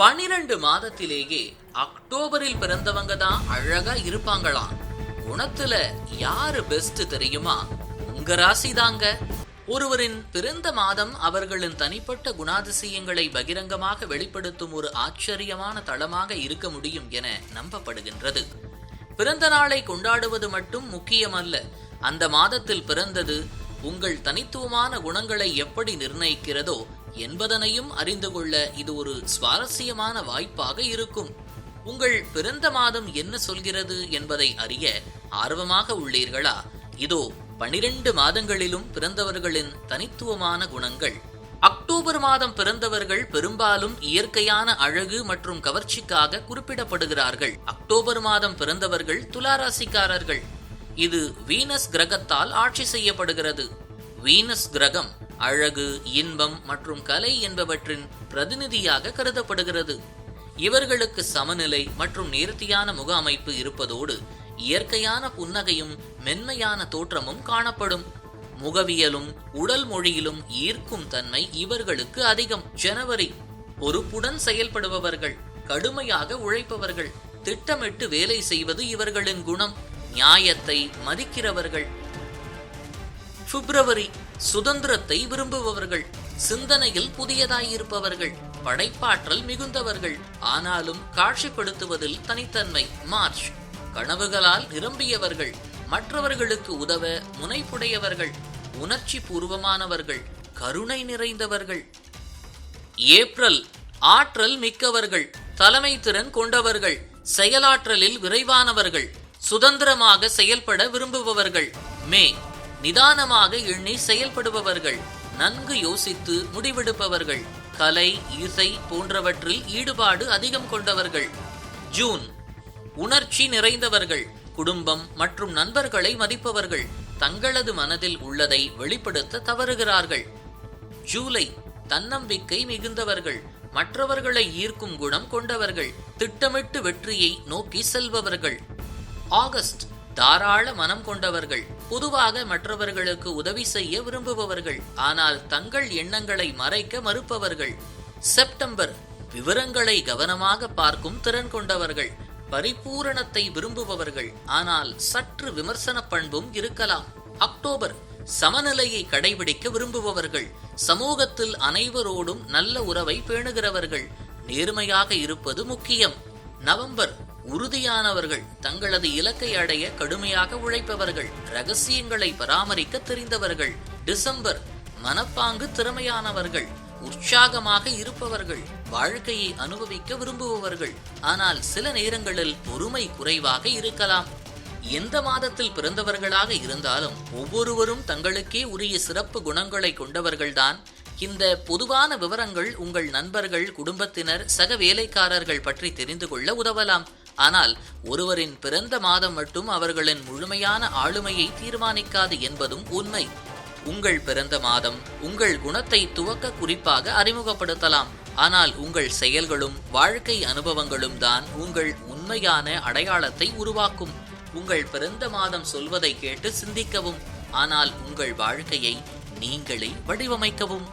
பனிரெண்டு மாதத்திலேயே அக்டோபரில் பிறந்தவங்க தான் அழகா இருப்பாங்களாம். குணத்துல யாரு பெஸ்ட் தெரியுமா? உங்க ராசி தாங்க. ஒருவரின் பிறந்த மாதம் அவர்களின் தனிப்பட்ட குணாதிசயங்களை பகிரங்கமாக வெளிப்படுத்தும் ஒரு ஆச்சரியமான தளமாக இருக்க முடியும் என நம்பப்படுகின்றது. பிறந்த நாளை கொண்டாடுவது மட்டும் முக்கியமல்ல. அந்த மாதத்தில் பிறந்தது உங்கள் தனித்துவமான குணங்களை எப்படி நிர்ணயிக்கிறதோ என்பதனையும் அறிந்து கொள்ள இது ஒரு சுவாரஸ்யமான வாய்ப்பாக இருக்கும். உங்கள் பிறந்த மாதம் என்ன சொல்கிறது என்பதை அறிய ஆர்வமாக உள்ளீர்களா? இதோ பனிரெண்டு மாதங்களிலும் பிறந்தவர்களின் தனித்துவமான குணங்கள். அக்டோபர் மாதம் பிறந்தவர்கள் பெரும்பாலும் இயற்கையான அழகு மற்றும் கவர்ச்சிக்காக குறிப்பிடப்படுகிறார்கள். அக்டோபர் மாதம் பிறந்தவர்கள் துளாராசிக்காரர்கள். இது வீனஸ் கிரகத்தால் ஆட்சி செய்யப்படுகிறது. வீனஸ் கிரகம் அழகு இன்பம் மற்றும் கலை என்பவற்றின் பிரதிநிதியாக கருதப்படுகிறது. இவர்களுக்கு சமநிலை மற்றும் நேர்த்தியான முக அமைப்பு இருப்பதோடு இயற்கையான புன்னகையும் மென்மையான தோற்றமும் காணப்படும். முகவியலும் உடல் மொழியிலும் ஈர்க்கும் தன்மை இவர்களுக்கு அதிகம். ஜனவரி பொறுப்புடன் செயல்படுபவர்கள் கடுமையாக உழைப்பவர்கள் திட்டமிட்டு வேலை செய்வது இவர்களின் குணம். நியாயத்தை மதிக்கிறவர்கள். பிப்ரவரி சுதந்திரத்தை விரும்புபவர்கள். சிந்தனையில் புதியதாயிருப்பவர்கள். படைப்பாற்றல் மிகுந்தவர்கள். ஆனாலும் காட்சிப்படுத்துவதில் தனித்தன்மை. மார்ச் கனவுகளால் நிரம்பியவர்கள். மற்றவர்களுக்கு உதவ முனைப்புடையவர்கள். உணர்ச்சி பூர்வமானவர்கள். கருணை நிறைந்தவர்கள். ஏப்ரல் ஆற்றல் மிக்கவர்கள். தலைமை திறன் கொண்டவர்கள். செயலாற்றலில் விரைவானவர்கள். சுதந்திரமாக செயல்பட விரும்புபவர்கள். மே நிதானமாக எண்ணி செயல்படுபவர்கள். நன்கு யோசித்து முடிவெடுப்பவர்கள். கலை இசை போன்றவற்றில் ஈடுபாடு அதிகம் கொண்டவர்கள். ஜூன் உணர்ச்சி நிறைந்தவர்கள். குடும்பம் மற்றும் நண்பர்களை மதிப்பவர்கள். தங்களது மனதில் உள்ளதை வெளிப்படுத்த தவறுகிறார்கள். ஜூலை தன்னம்பிக்கை மிகுந்தவர்கள். மற்றவர்களை ஈர்க்கும் குணம் கொண்டவர்கள். திட்டமிட்டு வெற்றியை நோக்கி செல்பவர்கள். ஆகஸ்ட் தாராள மனம் கொண்டவர்கள் பொதுவாக மற்றவர்களுக்கு உதவி செய்ய விரும்புபவர்கள் ஆனால் தங்கள் எண்ணங்களை மறைக்க மறுப்பவர்கள். செப்டம்பர் விவரங்களை கவனமாக பார்க்கும் திறன் கொண்டவர்கள் பரிபூரணத்தை விரும்புபவர்கள் ஆனால் சற்று விமர்சன பண்பும் இருக்கலாம். அக்டோபர் சமநிலையை கடைபிடிக்க விரும்புபவர்கள் சமூகத்தில் அனைவரோடும் நல்ல உறவை பேணுகிறவர்கள் நேர்மையாக இருப்பது முக்கியம். நவம்பர் உறுதியானவர்கள் தங்களது இலக்கை அடைய கடுமையாக உழைப்பவர்கள் ரகசியங்களை பராமரிக்க தெரிந்தவர்கள் டிசம்பர் மனப்பாங்கு திறமையானவர்கள் உற்சாகமாக இருப்பவர்கள் வாழ்க்கையை அனுபவிக்க விரும்புபவர்கள். ஆனால் சில நேரங்களில் பொறுமை குறைவாக இருக்கலாம். எந்த மாதத்தில் பிறந்தவர்களாக இருந்தாலும் ஒவ்வொருவரும் தங்களுக்கே உரிய சிறப்பு குணங்களை கொண்டவர்கள்தான். இந்த பொதுவான விவரங்கள் உங்கள் நண்பர்கள் குடும்பத்தினர் சக வேலைக்காரர்கள் பற்றி தெரிந்து கொள்ள உதவலாம். ஆனால் ஒருவரின் பிறந்த மாதம் மட்டும் அவர்களின் முழுமையான ஆளுமையை தீர்மானிக்காது என்பதும் உண்மை. உங்கள் பிறந்த மாதம் உங்கள் குணத்தை துவக்க குறிப்பாக அறிமுகப்படுத்தலாம். ஆனால் உங்கள் செயல்களும் வாழ்க்கை அனுபவங்களும் தான் உங்கள் உண்மையான அடையாளத்தை உருவாக்கும். உங்கள் பிறந்த மாதம் சொல்வதை கேட்டு சிந்திக்கவும். ஆனால் உங்கள் வாழ்க்கையை நீங்களே வடிவமைக்கவும்.